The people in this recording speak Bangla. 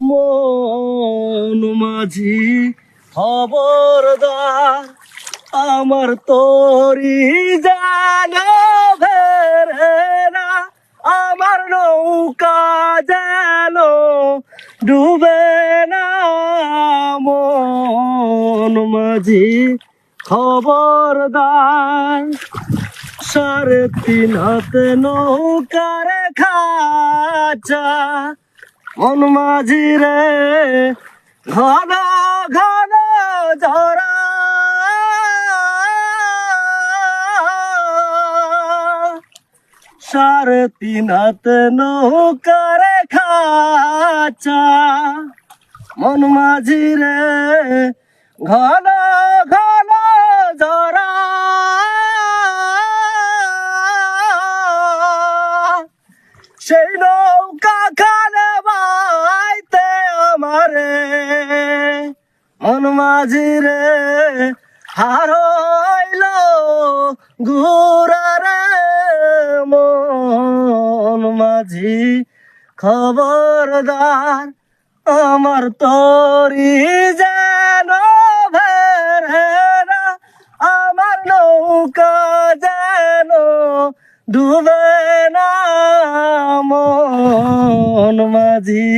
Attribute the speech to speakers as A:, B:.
A: মন মাঝি খবরদার, আমার তরি জানো না, আমার নৌকা যেন ডুবে না। মন মাঝি খবরদার, সাড়ে তিন হাতে নৌকার খাচা মন মাঝি রে, ঘন ঘন ঝরা। সাড়ে তিন হাতে নৌকার খাচা মন মাঝি রে, ঘন মন মাঝি রে হারইল ঘুরা রে। মন মাঝি খবরদার, আমার তরি যেন ভেরা আমার নৌকা যেন ডুবে না। মন মাঝি